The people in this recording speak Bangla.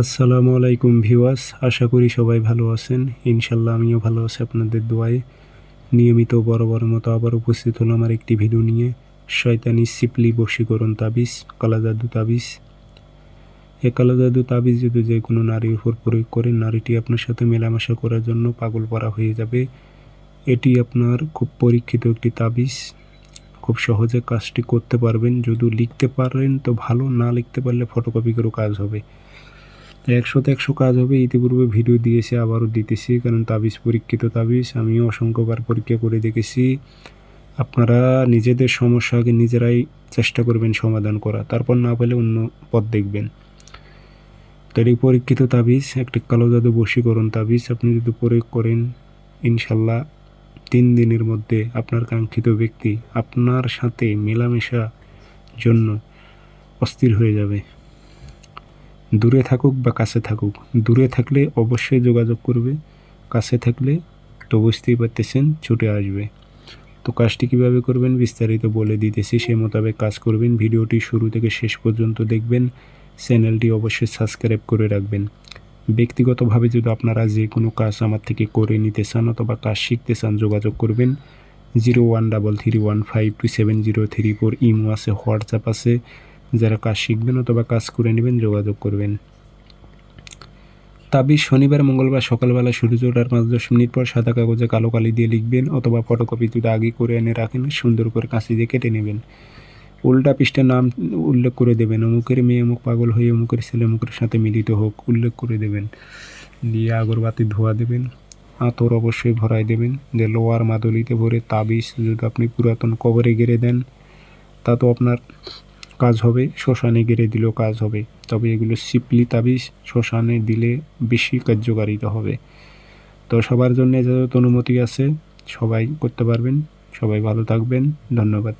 আসসালামু আলাইকুম ভিউয়ার্স, আশা করি সবাই ভালো আছেন। ইনশাল্লাহ আমিও ভালো আছি আপনাদের দোয়ায়। নিয়মিত বড় বড় মতো আবার উপস্থিত হলাম আমার একটি ভিডিও নিয়ে। শয়তানি সিপলি বশীকরণ তাবিজ, কালাজাদু তাবিজ। এ কালাজাদু তাবিজ যদি যে কোনো নারীর উপর প্রয়োগ করেন, নারীটি আপনার সাথে মেলামেশা করার জন্য পাগল পরা হয়ে যাবে। এটি আপনার খুব পরীক্ষিত একটি তাবিজ। খুব সহজে কাজটি করতে পারবেন। যদি লিখতে পারেন তো ভালো, না লিখতে পারলে ফটোকপি করেও কাজ হবে। একশোতে একশো কাজ হবে, ইতিপূর্বে ভিডিও দিয়েছি, আবারও দিতেছি, কারণ তাবিজ পরীক্ষিত তাবিজ, আমিও অসংখ্যবার পরীক্ষা করে দেখেছি। আপনারা নিজেদের সমস্যাকে নিজেরাই চেষ্টা করবেন সমাধান করা, তারপর না পেলে অন্য পথ দেখবেন। তো পরীক্ষিত তাবিজ, একটি কালো জাদু বশীকরণ তাবিজ, আপনি যদি প্রয়োগ করেন, ইনশাল্লাহ তিন দিনের মধ্যে আপনার কাঙ্ক্ষিত ব্যক্তি আপনার সাথে মেলামেশা জন্য অস্থির হয়ে যাবে। দূরে থাকুক বা কাছে থাকুক, দূরে থাকলে অবশ্যই যোগাযোগ করবে, কাছে থাকলে তো বুঝতেই পারতেছেন ছুটে আসবে। তো কাজটি কীভাবে করবেন বিস্তারিত বলে দিতেছি, সে মোতাবেক কাজ করবেন। ভিডিওটি শুরু থেকে শেষ পর্যন্ত দেখবেন, চ্যানেলটি অবশ্যই সাবস্ক্রাইব করে রাখবেন। ব্যক্তিগতভাবে যদি আপনারা যে কোনো কাজ আমার থেকে করে নিতে চান অথবা কাজ শিখতে চান, যোগাযোগ করবেন। Zero one double three one five two seven zero three four Imo আছে, হোয়াটসঅ্যাপ আছে। যারা কাজ শিখবেন অথবা কাজ করে নেবেন, যোগাযোগ করবেন। তাবিজ শনিবার, মঙ্গলবার সকালবেলা সূর্য ওঠার পাঁচ দশ মিনিট পর সাদা কাগজে কালো কালি দিয়ে লিখবেন অথবা ফটোকপি যদি আগে করে এনে রাখেন, সুন্দর করে কাঁচি দিয়ে কেটে নেবেন। উল্টা পৃষ্ঠার নাম উল্লেখ করে দেবেন, অমুকের মেয়ে, অমুক পাগল হয়ে অমুকের ছেলে, অমুকের সাথে মিলিত হোক, উল্লেখ করে দেবেন। দিয়ে আগরবাতি ধোয়া দেবেন, আতর অবশ্যই ভরাই দেবেন যে লোয়ার মাদলিতে ভরে তাবিজ যদি আপনি পুরাতন কবরে গেড়ে দেন, তা তো আপনার কাজ হবে, শ্মশানে গেড়ে দিলেও কাজ হবে। তবে এগুলো সিপলি তাবিজ, শ্মশানে দিলে বেশি কার্যকারিতা হবে। তো সবার জন্য যত অনুমতি আছে, সবাই করতে পারবেন, সবাই ভালো থাকবেন, ধন্যবাদ।